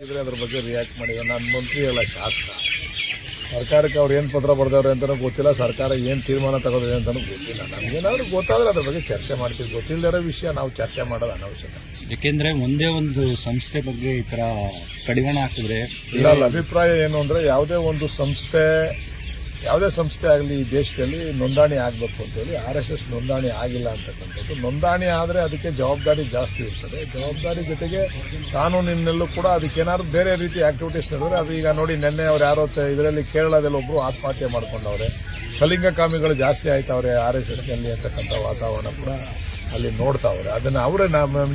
ಇದ್ರೆ ಅದ್ರ ಬಗ್ಗೆ ರಿಯಾಕ್ಟ್ ಮಾಡಿ ನಾನು ಮಂತ್ರಿ ಅಲ್ಲ ಶಾಸಕ. ಸರ್ಕಾರಕ್ಕೆ ಅವ್ರು ಏನು ಪತ್ರ ಬರ್ದವ್ರೆ ಅಂತಲೂ ಗೊತ್ತಿಲ್ಲ ಸರ್ಕಾರ ಏನು ತೀರ್ಮಾನ ತಗೋದಿದೆ ಅಂತಲೂ ಗೊತ್ತಿಲ್ಲ. ನಮಗೇನಾದ್ರೂ ಗೊತ್ತಾದ್ರೆ ಅದ್ರ ಬಗ್ಗೆ ಚರ್ಚೆ ಮಾಡ್ತೀವಿ. ಗೊತ್ತಿಲ್ಲದಿರೋ ವಿಷಯ ನಾವು ಚರ್ಚೆ ಮಾಡೋದು ಅನವಶ್ಯಕ. ಏಕೆಂದರೆ ಒಂದೇ ಒಂದು ಸಂಸ್ಥೆ ಬಗ್ಗೆ ಈ ತರ ಕಡಿವಾಣ ಹಾಕಿದ್ರೆ ಇಲ್ಲ ಅಭಿಪ್ರಾಯ ಏನು ಅಂದರೆ ಯಾವುದೇ ಒಂದು ಸಂಸ್ಥೆ ಯಾವುದೇ ಸಂಸ್ಥೆ ಆಗಲಿ, ಈ ದೇಶದಲ್ಲಿ ನೋಂದಣಿ ಆಗಬೇಕು ಅಂತೇಳಿ ಆರ್ ಎಸ್ ಎಸ್ ನೋಂದಣಿ ಆಗಿಲ್ಲ ಅಂತಕ್ಕಂಥದ್ದು. ನೋಂದಣಿ ಆದರೆ ಅದಕ್ಕೆ ಜವಾಬ್ದಾರಿ ಜಾಸ್ತಿ ಇರ್ತದೆ. ಜವಾಬ್ದಾರಿ ಜೊತೆಗೆ ಕಾನೂನಿನಲ್ಲೂ ಕೂಡ ಅದಕ್ಕೇನಾದ್ರು ಬೇರೆ ರೀತಿ ಆಕ್ಟಿವಿಟೀಸ್ ನಡೆದ್ರೆ ಅದು ಈಗ ನೋಡಿ ನಿನ್ನೆ ಅವ್ರು ಯಾರೋ ಇದರಲ್ಲಿ ಕೇರಳದಲ್ಲಿ ಒಬ್ಬರು ಆತ್ಮಹತ್ಯೆ ಮಾಡ್ಕೊಂಡವ್ರೆ. ಸಲಿಂಗಕಾಮಿಗಳು ಜಾಸ್ತಿ ಆಯ್ತವ್ರೆ ಆರ್ ಎಸ್ ಎಸ್ನಲ್ಲಿ ಅಂತಕ್ಕಂಥ ವಾತಾವರಣ ಕೂಡ ಅಲ್ಲಿ ನೋಡ್ತಾವ್ರೆ. ಅದನ್ನ ಅವರೇ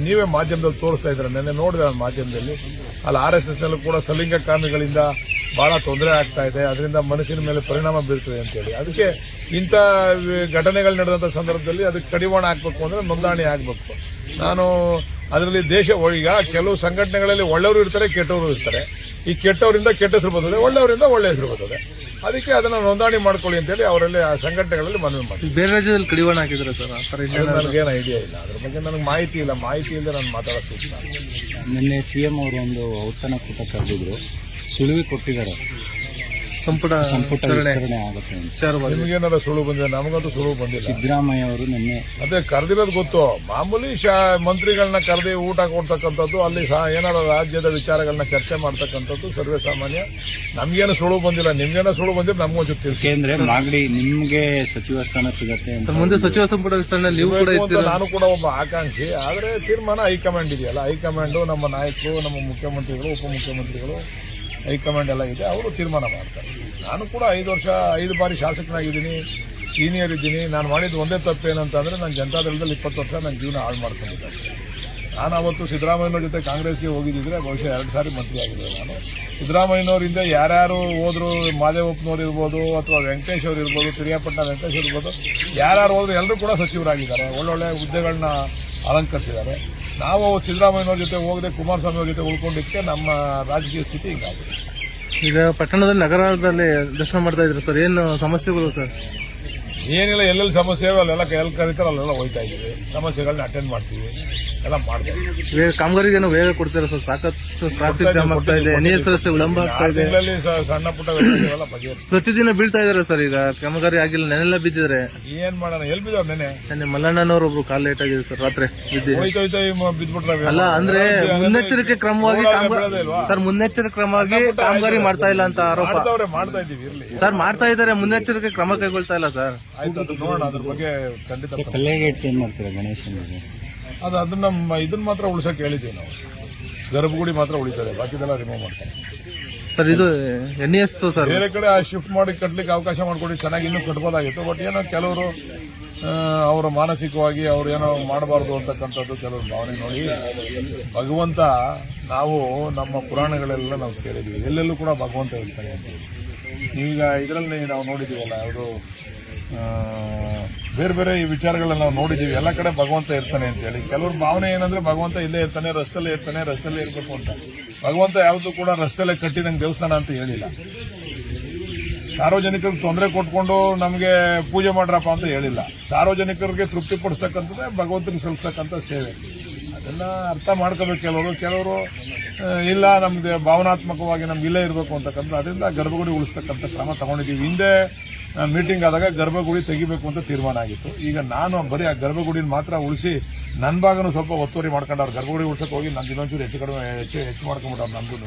ನೀವೇ ಮಾಧ್ಯಮದಲ್ಲಿ ತೋರಿಸ್ತಾ ಇದ್ರೆ ನೆನ್ನೆ ನೋಡಿದೆ ಮಾಧ್ಯಮದಲ್ಲಿ. ಅಲ್ಲಿ ಆರ್ ಎಸ್ ಎಸ್ನಲ್ಲೂ ಕೂಡ ಸಲಿಂಗಕಾಮಿಗಳಿಂದ ಬಹಳ ತೊಂದರೆ ಆಗ್ತಾ ಇದೆ. ಅದರಿಂದ ಮನಸ್ಸಿನ ಮೇಲೆ ಪರಿಣಾಮ ಬೀರ್ತದೆ ಅಂತೇಳಿ. ಅದಕ್ಕೆ ಇಂಥ ಘಟನೆಗಳು ನಡೆದಂಥ ಸಂದರ್ಭದಲ್ಲಿ ಅದಕ್ಕೆ ಕಡಿವಾಣ ಹಾಕಬೇಕು ಅಂದ್ರೆ ನೋಂದಣಿ ಆಗಬೇಕು. ನಾನು ಅದರಲ್ಲಿ ದೇಶ ಈಗ ಕೆಲವು ಸಂಘಟನೆಗಳಲ್ಲಿ ಒಳ್ಳೆಯವರು ಇರ್ತಾರೆ ಕೆಟ್ಟವರು ಇರ್ತಾರೆ. ಈ ಕೆಟ್ಟವರಿಂದ ಕೆಟ್ಟ ಹೆಸರು ಬರ್ತದೆ ಒಳ್ಳೆಯವರಿಂದ ಒಳ್ಳೆ ಹೆಸರು ಬರ್ತದೆ. ಅದಕ್ಕೆ ಅದನ್ನು ನೋಂದಣಿ ಮಾಡ್ಕೊಳ್ಳಿ ಅಂತೇಳಿ ಅವರಲ್ಲಿ ಆ ಸಂಘಟನೆಗಳಲ್ಲಿ ಮನವಿ ಮಾಡಿ ಬೇರೆ ರಾಜ್ಯದಲ್ಲಿ ಕಡಿವಾಣ ಹಾಕಿದ್ರೆ ಸರ್ ಆ ಥರ ಇಲ್ಲ ನನಗೇನು ಐಡಿಯಾ ಇಲ್ಲ. ಅದ್ರ ಬಗ್ಗೆ ನನಗೆ ಮಾಹಿತಿ ಇಲ್ಲ. ಮಾಹಿತಿ ಇಲ್ಲದೆ ನಾನು ಮಾತಾಡೋದು ನಿನ್ನೆ. ನಿನ್ನೆ ಸಿಎಂ ಅವರು ಒಂದು ಔತಣ ಕೂಟ ಕರೆದಿದ್ರು. ಸುಳಿವು ಕೊಟ್ಟಿದ್ದಾರೆ. ಸಂಪುಟ ಸಂಪುಟ ವಿಸ್ತರಣೆ ಆಗುತ್ತೆ ಅಂತ. ನಿಮಗೇನಾರ ಸುಳ್ಳು ಬಂದಿದೆ ನಮಗಂತೂ ಸುಳ್ಳು ಬಂದಿಲ್ಲ. ಸಿದ್ದರಾಮಯ್ಯ ಅವರು ನಿನ್ನೆ ಅದೇ ಕರೆದಿರೋದು ಗೊತ್ತು. ಮಾಮೂಲಿ ಶಾ ಮಂತ್ರಿಗಳನ್ನ ಕರೆದಿ ಊಟ ಕೊಡ್ತಕ್ಕಂಥದ್ದು ಅಲ್ಲಿ ಸಹ ಏನಾರ ರಾಜ್ಯದ ವಿಚಾರಗಳನ್ನ ಚರ್ಚೆ ಮಾಡ್ತಕ್ಕಂಥದ್ದು ಸರ್ವೇ ಸಾಮಾನ್ಯ. ನಮ್ಗೇನು ಸುಳ್ಳು ಬಂದಿಲ್ಲ. ನಿಮ್ಗೇನ ಸುಳ್ಳು ಬಂದಿಲ್ಲ ನಮಗೊಂಚೂರು ತಿಳಿಸಿ. ಯಾಕೆಂದ್ರೆ ಮಾಗಡಿ ನಿಮ್ಗೆ ಸಚಿವ ಸ್ಥಾನ ಸಿಗತ್ತೆ ಅಂತ ಮುಂದೆ ಸಚಿವ ಸಂಪುಟ ವಿಸ್ತರಣೆ ನೀವು ಕೂಡ ಬೇಕು ನಾನು ಕೂಡ ಒಬ್ಬ ಆಕಾಂಕ್ಷಿ. ಆದರೆ ತೀರ್ಮಾನ ಹೈಕಮಾಂಡ್ ಇದೆಯಲ್ಲ. ಹೈಕಮಾಂಡು ನಮ್ಮ ನಾಯಕರು ನಮ್ಮ ಮುಖ್ಯಮಂತ್ರಿಗಳು ಉಪಮುಖ್ಯಮಂತ್ರಿಗಳು ಹೈಕಮಾಂಡ್ ಎಲ್ಲ ಇದೆ, ಅವರು ತೀರ್ಮಾನ ಮಾಡ್ತಾರೆ. ನಾನು ಕೂಡ ಐದು ವರ್ಷ, ಐದು ಬಾರಿ ಶಾಸಕನಾಗಿದ್ದೀನಿ, ಸೀನಿಯರ್ ಇದ್ದೀನಿ. ನಾನು ಮಾಡಿದ್ದು ಒಂದೇ ತಪ್ಪು ಏನಂತಂದರೆ ನಾನು ಜನತಾದಳದಲ್ಲಿ ಇಪ್ಪತ್ತು ವರ್ಷ ನನ್ನ ಜೀವನ ಹಾಳು ಮಾಡ್ಕೊಂಡಿದ್ದೆ ನಾನು ಅವತ್ತು ಸಿದ್ದರಾಮಯ್ಯನವ್ರ ಜೊತೆ ಕಾಂಗ್ರೆಸ್ಗೆ ಹೋಗಿದ್ದಿದ್ರೆ ಬಹುಶಃ ಎರಡು ಸಾರಿ ಮಂತ್ರಿ ಆಗಿದ್ದೆ ನಾನು. ಸಿದ್ದರಾಮಯ್ಯನವರಿಂದ ಯಾರ್ಯಾರು ಹೋದ್ರು, ಮಾದೇವಪ್ಪನವ್ರು ಇರ್ಬೋದು ಅಥವಾ ವೆಂಕಟೇಶ್ ಅವ್ರು ಇರ್ಬೋದು, ಪಿರಿಯಾಪಟ್ಟಣ ವೆಂಕಟೇಶ್ ಇರ್ಬೋದು, ಯಾರ್ಯಾರು ಹೋದ್ರು ಎಲ್ಲರೂ ಕೂಡ ಸಚಿವರಾಗಿದ್ದಾರೆ. ಒಳ್ಳೊಳ್ಳೆ ಹುದ್ದೆಗಳನ್ನ ಅಲಂಕರಿಸಿದ್ದಾರೆ. ನಾವು ಸಿದ್ದರಾಮಯ್ಯನವ್ರ ಜೊತೆ ಹೋಗದೆ ಕುಮಾರಸ್ವಾಮಿ ಅವ್ರ ಜೊತೆ ಉಳ್ಕೊಂಡಿದ್ದಕ್ಕೆ ನಮ್ಮ ರಾಜಕೀಯ ಸ್ಥಿತಿ ಹಿಂಗಾಗಿದೆ. ಈಗ ಪಟ್ಟಣದಲ್ಲಿ, ನಗರದಲ್ಲಿ ದರ್ಶನ ಮಾಡ್ತಾ ಇದ್ರು ಸರ್. ಏನು ಸಮಸ್ಯೆಗಳು ಸರ್? ಏನಿಲ್ಲ ಎಲ್ಲೆಲ್ಲಿ ಸಮಸ್ಯೆ ಅಲ್ಲೆಲ್ಲ ಎಲ್ಲಿ ಕರೀತಾರೆ ಅಲ್ಲೆಲ್ಲ ಹೋಯ್ತಾ ಇದ್ದೀವಿ. ಸಮಸ್ಯೆಗಳನ್ನ ಅಟೆಂಡ್ ಮಾಡ್ತೀವಿ ಎಲ್ಲ ಮಾಡ್ತೀವಿ ಕಾಮಗಾರಿಗೆ ವೇಗ ಕೊಡ್ತೀರಾ ಸರ್? ಸಾಕಷ್ಟು ಟ್ರಾಫಿಕ್ ಜಾಮ್ ಆಗ್ತಾ ಇದೆ. ಎನ್ ಎಸ್ ರಸ್ತೆ ವಿಳಂಬ ಆಗ್ತಾ ಇದೆ. ಸಣ್ಣ ಪುಟ್ಟ ಬಗೆಹರಿಸಿ ಪ್ರತಿದಿನ ಬೀಳ್ತಾ ಇದಾರೆ ಸರ್ ಈಗ. ಕಾಮಗಾರಿ ಆಗಿಲ್ಲ ನೆನೆಲ್ಲ ಬಿದ್ದಿದ್ರೆ. ಏನ್ ಮಾಡೋಣ ಎಲ್ಲಿ ಬಿದ್ದಾವ್ ನೆನೆ? ನೆನೆ ಮಲ್ಲಣ್ಣನವರು ಒಬ್ರು ಕಾಲ್ ಲೇಟ್ ಆಗಿದೆ ಸರ್ ರಾತ್ರಿ ಬಿದ್ದು ಹೋಯ್ತು ಹೋಯ್ತು ಈ ಬಿದ್ಬಿಟ್ರೆ ಅಲ್ಲ ಅಂದ್ರೆ ಮುನ್ನೆಚ್ಚರಿಕೆ ಕ್ರಮವಾಗಿ ಸರ್ ಮುನ್ನೆಚ್ಚರಿಕೆ ಕ್ರಮವಾಗಿ ಕಾಮಗಾರಿ ಮಾಡ್ತಾ ಇಲ್ಲ ಅಂತ ಆರೋಪ. ಮಾಡ್ತಾ ಇದೀವಿ ಸರ್ ಮಾಡ್ತಾ ಇದಾರೆ ಮುನ್ನೆಚ್ಚರಿಕೆ ಕ್ರಮ ಕೈಗೊಳ್ತಾ ಇಲ್ಲ ಸರ್. ಆಯ್ತು ಅದು ನೋಡೋಣ ಅದ್ರ ಬಗ್ಗೆ ಖಂಡಿತ ಇಟ್ಟು ಮಾಡ್ತೀರಾ ಗಣೇಶನಿಗೆ ಅದು ಅದನ್ನ ನಮ್ಮ ಇದನ್ನ ಮಾತ್ರ ಉಳಿಸೋಕೆ ಹೇಳಿದ್ದೀವಿ ನಾವು. ಗರ್ಭಗುಡಿ ಮಾತ್ರ ಉಳಿತದೆ ಬಾಕಿದೆಲ್ಲ ರಿಮೂವ್ ಮಾಡ್ತಾರೆ. ಸರ್ ಇದು ಎನ್ ಎಸ್ ಸರ್. ಬೇರೆ ಕಡೆ ಶಿಫ್ಟ್ ಮಾಡಿ ಕಟ್ಲಿಕ್ಕೆ ಅವಕಾಶ ಮಾಡಿಕೊಡಿ ಚೆನ್ನಾಗಿ ಇನ್ನೂ ಕಟ್ಬೋದಾಗಿತ್ತು. ಬಟ್ ಏನೋ ಕೆಲವರು ಅವರ ಮಾನಸಿಕವಾಗಿ ಅವ್ರು ಏನೋ ಮಾಡಬಾರ್ದು ಅಂತಕ್ಕಂಥದ್ದು ಕೆಲವರು ಭಾವನೆ ನೋಡಿ. ಭಗವಂತ ನಾವು ನಮ್ಮ ಪುರಾಣಗಳೆಲ್ಲ ನಾವು ಕೇಳಿದ್ವಿ ಎಲ್ಲೆಲ್ಲೂ ಕೂಡ ಭಗವಂತ ಹೇಳ್ತಾರೆ ಅಂತ ಹೇಳಿ. ಈಗ ಇದರಲ್ಲಿ ನಾವು ನೋಡಿದ್ದೀವಲ್ಲ ಯಾವುದು ಬೇರೆ ಬೇರೆ ಈ ವಿಚಾರಗಳನ್ನ ನಾವು ನೋಡಿದ್ದೀವಿ ಎಲ್ಲ ಕಡೆ ಭಗವಂತ ಇರ್ತಾನೆ ಅಂತ ಹೇಳಿ. ಕೆಲವ್ರ ಭಾವನೆ ಏನಂದ್ರೆ ಭಗವಂತ ಇಲ್ಲೇ ಇರ್ತಾನೆ, ರಸ್ತೆಲ್ಲೇ ಇರ್ತಾನೆ, ರಸ್ತೆಲ್ಲೇ ಇರಬೇಕು ಅಂತ. ಭಗವಂತ ಯಾವುದು ಕೂಡ ರಸ್ತೆಲ್ಲೇ ಕಟ್ಟಿದಂಗೆ ದೇವಸ್ಥಾನ ಅಂತ ಹೇಳಿಲ್ಲ. ಸಾರ್ವಜನಿಕರಿಗೆ ತೊಂದರೆ ಕೊಟ್ಕೊಂಡು ನಮಗೆ ಪೂಜೆ ಮಾಡ್ರಪ್ಪ ಅಂತ ಹೇಳಿಲ್ಲ. ಸಾರ್ವಜನಿಕರಿಗೆ ತೃಪ್ತಿ ಪಡಿಸ್ತಕ್ಕಂಥದ್ದೇ ಭಗವಂತನಿಗೆ ಸಲ್ಲಿಸ್ತಕ್ಕಂಥ ಸೇವೆ. ಅದನ್ನ ಅರ್ಥ ಮಾಡ್ಕೋಬೇಕು ಕೆಲವರು. ಕೆಲವರು ಇಲ್ಲ, ನಮ್ಗೆ ಭಾವನಾತ್ಮಕವಾಗಿ ನಮ್ಗೆ ಇಲ್ಲೇ ಇರಬೇಕು ಅಂತಕ್ಕಂಥ ಅದರಿಂದ ಗರ್ಭಗುಡಿ ಉಳಿಸ್ತಕ್ಕಂಥ ಕ್ರಮ ತಗೊಂಡಿದ್ದೀವಿ ಹಿಂದೆ ಮೀಟಿಂಗ್ ಆದಾಗ ಗರ್ಭಗುಡಿ ತೆಗಿಬೇಕು ಅಂತ ತೀರ್ಮಾನ ಆಗಿತ್ತು. ಈಗ ನಾನು ಬರೀ ಆ ಗರ್ಭಗುಡಿನ ಮಾತ್ರ ಉಳಿಸಿ ನನ್ನ ಭಾಗನೂ ಸ್ವಲ್ಪ ಒತ್ತುವರಿ ಮಾಡ್ಕೊಂಡವ್ರು ಗರ್ಭಗುಡಿ ಉಳ್ಸಕ್ಕೆ ಹೋಗಿ ನಂದು ಇನ್ನೊಂಚೂರು ಹೆಚ್ಚು ಕಡಿಮೆ ಹೆಚ್ಚು ಹೆಚ್ಚು ಮಾಡ್ಕೊಂಡ್ಬಿಟ್ಟವ್ರು ನಮಗೂ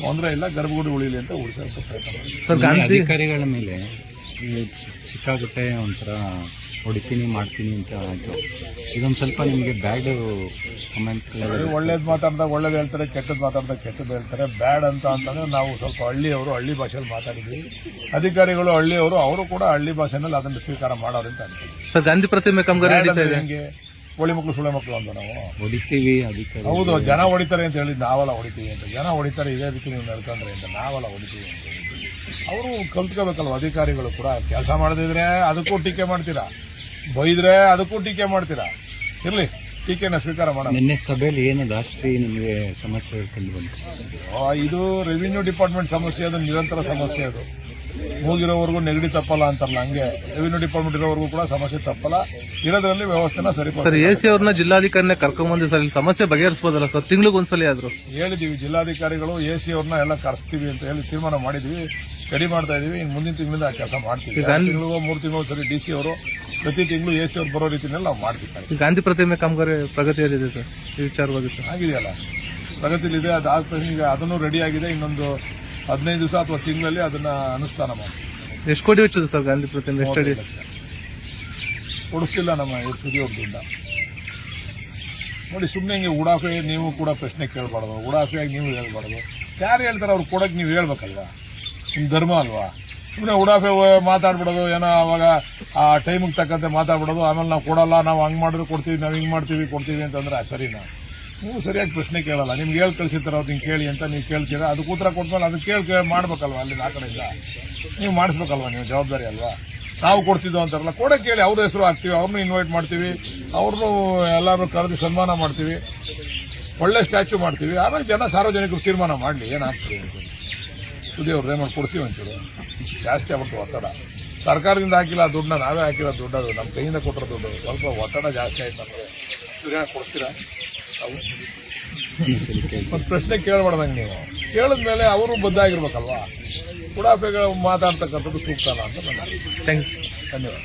ತೊಂದರೆ ಇಲ್ಲ ಗರ್ಭಗುಡಿ ಉಳಿಲಿ ಅಂತ ಉಳಿಸೋಕೆ ಪ್ರಯತ್ನ ಅಧಿಕಾರಿಗಳ ಮೇಲೆ ಈ ಸಿಕ್ಕಾಗುತ್ತೆ ಒಂಥರ ಹೊಡಿತೀನಿ ಮಾಡ್ತೀನಿ ಅಂತ ಆಯ್ತು ಇದೊಂದು ಸ್ವಲ್ಪ ನಿಮಗೆ ಬ್ಯಾಡ್ ಕಮೆಂಟ್ ಒಳ್ಳೇದು ಮಾತಾಡಿದಾಗ ಒಳ್ಳೇದು ಹೇಳ್ತಾರೆ ಕೆಟ್ಟದ್ದು ಮಾತಾಡ್ದಾಗ ಕೆಟ್ಟದ್ದು ಹೇಳ್ತಾರೆ. ಬ್ಯಾಡ್ ಅಂತ ಅಂತಂದ್ರೆ ನಾವು ಸ್ವಲ್ಪ ಹಳ್ಳಿಯವರು ಹಳ್ಳಿ ಭಾಷೆಯಲ್ಲಿ ಮಾತಾಡಿದ್ವಿ ಅಧಿಕಾರಿಗಳು ಹಳ್ಳಿಯವರು ಅವರು ಕೂಡ ಹಳ್ಳಿ ಭಾಷೆನಲ್ಲಿ ಅದನ್ನು ಸ್ವೀಕಾರ ಮಾಡೋರು ಅಂತ ಸರ್ ಗಾಂಧಿ ಪ್ರತಿಮೆ ಕಾಮಗಾರಿ ಹೆಂಗೆ? ಒಳ್ಳೆ ಮಕ್ಕಳು ಸುಳೆ ಮಕ್ಕಳು ಅಂತ ನಾವು. ಹೊಡಿತೀವಿ ಅಧಿಕಾರಿ ಹೌದು ಜನ ಹೊಡಿತಾರೆ ಅಂತ ಹೇಳಿದ್ ನಾವೆಲ್ಲ ಹೊಡಿತೀವಿ ಅಂತ. ಜನ ಹೊಡಿತಾರೆ ಇದೇ ರೀತಿ ನೀವು ನಡ್ಕೊಂಡ್ರೆ ಅಂತ ನಾವೆಲ್ಲ ಹೊಡಿತೀವಿ ಅಂತ ಅವರು ಕಲ್ತ್ಕೋಬೇಕಲ್ವ? ಅಧಿಕಾರಿಗಳು ಕೂಡ. ಕೆಲಸ ಮಾಡದಿದ್ರೆ ಅದಕ್ಕೂ ಟೀಕೆ ಮಾಡ್ತೀರಾ? ಬೈದ್ರೆ ಅದಕ್ಕೂ ಟೀಕೆ ಮಾಡ್ತೀರಾ? ಇರ್ಲಿ ಟೀಕೆನ ಸ್ವೀಕಾರ ಮಾಡೋಣ. ನಿನ್ನೆ ಸಭೆಯಲ್ಲಿ ಏನು ಜಾಸ್ತಿ ನಿಮಗೆ ಸಮಸ್ಯೆ ಕಂಡು ಬಂತು ಆ, ಇದು ರೆವಿನ್ಯೂ ಡಿಪಾರ್ಟ್ಮೆಂಟ್ ಸಮಸ್ಯೆ ಅದು ನಿರಂತರ ಸಮಸ್ಯೆ ಅದು. ಹೋಗಿರೋವರೆಗೂ ನೆಗಡಿ ತಪ್ಪಲ್ಲ ಅಂತಾರಲ್ಲ ಹಂಗೆ. ರೆವಿನ್ಯೂ ಡಿಪಾರ್ಟ್ಮೆಂಟ್ ಇರೋವರೆಗೂ ಕೂಡ ಸಮಸ್ಯೆ ತಪ್ಪಲ್ಲ. ಇರೋದ್ರಲ್ಲಿ ವ್ಯವಸ್ಥೆನ ಸರ್ ಸರಿಪಡಿಸಿ ಎ ಸಿ ಅವ್ರನ್ನ ಜಿಲ್ಲಾಧಿಕಾರಿನೇ ಕರ್ಕೊಂಬಂದಿ ಸರ್ ಇಲ್ಲಿ ಸಮಸ್ಯೆ ಬಗೆಹರಿಸಬಹುದಲ್ಲ ಸರ್? ತಿಂಗ್ಳಿಗೊಂದ್ಸಲ ಒಂದ್ಸಲಿ ಆದ್ರು. ಹೇಳಿದೀವಿ ಜಿಲ್ಲಾಧಿಕಾರಿಗಳು ಎ ಸಿ ಅವ್ರನ್ನ ಎಲ್ಲ ಕರೆಸ್ತೀವಿ ಅಂತ ಹೇಳಿ ತೀರ್ಮಾನ ಮಾಡಿದ್ವಿ. ಸ್ಟಡಿ ಮಾಡ್ತಾ ಇದೀವಿ ಇನ್ನು ಮುಂದಿನ ತಿಂಗಳಿಂದ ಆ ಕೆಲಸ ಮಾಡ್ತೀವಿ. ಮೂರು ತಿಂಗಳು ಸರಿ ಡಿ ಸಿ ಅವರು ಪ್ರತಿ ತಿಂಗಳು ಎ ಸಿ ಅವ್ರು ಬರೋ ರೀತಿಯಲ್ಲಿ ನಾವು ಮಾಡ್ತಿದ್ದಾರೆ ಗಾಂಧಿ ಪ್ರತಿಮೆ ಕಾಮಗಾರಿ ಪ್ರಗತಿಯಲ್ಲಿದೆ ಸರ್ ಈ ವಿಚಾರವಾಗಿ ಸರ್. ಆಗಿದೆಯಲ್ಲ ಅದು ಆದ ತಕ್ಷಣ ಈಗ ಅದನ್ನು ರೆಡಿ ಆಗಿದೆ ಇನ್ನೊಂದು ಹದಿನೈದು ದಿವಸ ಅಥವಾ ತಿಂಗಳಲ್ಲಿ ಅದನ್ನ ಅನುಷ್ಠಾನ ಮಾಡಿ ಎಷ್ಟು ಕೋಟಿ ವೆಚ್ಚದ ಸರ್ ಗಾಂಧಿ ಪ್ರತಿಮೆ ಎಷ್ಟು ಅಡಿ? ಕೊಡಿಸ್ತಿಲ್ಲ ನಮ್ಮ ಸುದಿಯವ್ರದಿಂದ ನೋಡಿ ಸುಮ್ಮನೆ ಹಿಂಗೆ ಉಡಾಫೆ ನೀವು ಕೂಡ ಪ್ರಶ್ನೆ ಕೇಳಬಾರ್ದು ಉಡಾಫೆಯಾಗಿ ನೀವು ಹೇಳ್ಬಾರ್ದು. ಯಾರು ಹೇಳ್ತಾರೆ ಅವ್ರು ಕೊಡೋಕೆ ನೀವು ಹೇಳ್ಬೇಕಲ್ವಾ? ನಿಮ್ಮ ಧರ್ಮ ಅಲ್ವಾ? ಸುಮ್ಮನೆ ಉಡಾಫೆ ಮಾತಾಡ್ಬಿಡೋದು, ಏನೋ ಅವಾಗ ಆ ಟೈಮಿಗೆ ತಕ್ಕಂತೆ ಮಾತಾಡ್ಬಿಡೋದು, ಆಮೇಲೆ ನಾವು ಕೊಡಲ್ಲ, ನಾವು ಹಂಗೆ ಮಾಡಿದ್ರೆ ಕೊಡ್ತೀವಿ, ನಾವು ಹಿಂಗೆ ಮಾಡ್ತೀವಿ, ಕೊಡ್ತೀವಿ ಅಂತಂದ್ರೆ ಸರಿನಾ? ನೀವು ಸರಿಯಾಗಿ ಪ್ರಶ್ನೆ ಕೇಳಲ್ಲ, ನಿಮ್ಗೆ ಹೇಳಿ ಕಳಿಸಿರ್ತಾರೆ, ಅವ್ರು ಹಿಂಗೆ ಕೇಳಿ ಅಂತ ನೀವು ಕೇಳ್ತೀರಾ? ಅದಕ್ಕೆ ಉತ್ತರ ಕೊಟ್ಮೇಲೆ ಅದಕ್ಕೆ ಕೇಳಿ ಕೇಳಿ ಮಾಡ್ಬೇಕಲ್ವ ಅಲ್ಲಿ ಆ ಕಡೆಯಿಂದ? ನೀವು ಮಾಡಿಸ್ಬೇಕಲ್ವ ನೀವು ಜವಾಬ್ದಾರಿ ಅಲ್ವಾ? ನಾವು ಕೊಡ್ತಿದ್ದೋ ಅಂತಾರಲ್ಲ, ಕೊಡ ಕೇಳಿ, ಅವ್ರ ಹೆಸರು ಹಾಕ್ತೀವಿ ಅವ್ರನ್ನೂ ಇನ್ವೈಟ್ ಮಾಡ್ತೀವಿ ಅವ್ರನ್ನೂ ಎಲ್ಲರೂ ಕರೆದು ಸನ್ಮಾನ ಮಾಡ್ತೀವಿ, ಒಳ್ಳೆ ಸ್ಟ್ಯಾಚ್ಯೂ ಮಾಡ್ತೀವಿ, ಆಮೇಲೆ ಜನ ಸಾರ್ವಜನಿಕರು ತೀರ್ಮಾನ ಮಾಡಲಿ, ಏನಾಗ್ತದೆ ಅಂತ ಏನು ಅವ್ರದ್ದು ಕೊಡ್ತೀವಿ ಒಂಚೂರು ಜಾಸ್ತಿ ಆಗ್ಬಿಟ್ಟು ಒತ್ತಡ. ಸರ್ಕಾರದಿಂದ ಹಾಕಿಲ್ಲ ಆ ದುಡ್ಡನ್ನ ನಾವೇ ಹಾಕಿರೋ ದುಡ್ಡದು ಅದು. ನಮ್ಮ ಕೈಯಿಂದ ಕೊಟ್ಟಿರೋ ದುಡ್ಡು ಸ್ವಲ್ಪ ಒತ್ತಡ ಜಾಸ್ತಿ ಆಯ್ತು ನಮಗೆ ಸರಿಯಾಗಿ ಕೊಡ್ತೀರಾ? ಅವು ಮತ್ತು ಪ್ರಶ್ನೆ ಕೇಳಬಾರ್ದಂಗೆ ನೀವು. ಕೇಳಿದ್ಮೇಲೆ ಅವರು ಬದ್ದಾಗಿರ್ಬೇಕಲ್ವಾ ಬೇಗ ಮಾತಾಡ್ತಕ್ಕಂಥದ್ದು ಸೂಕ್ತ ಅಲ್ಲ ಅಂತ ನನ್ನ ಥ್ಯಾಂಕ್ಸ್ ಧನ್ಯವಾದ.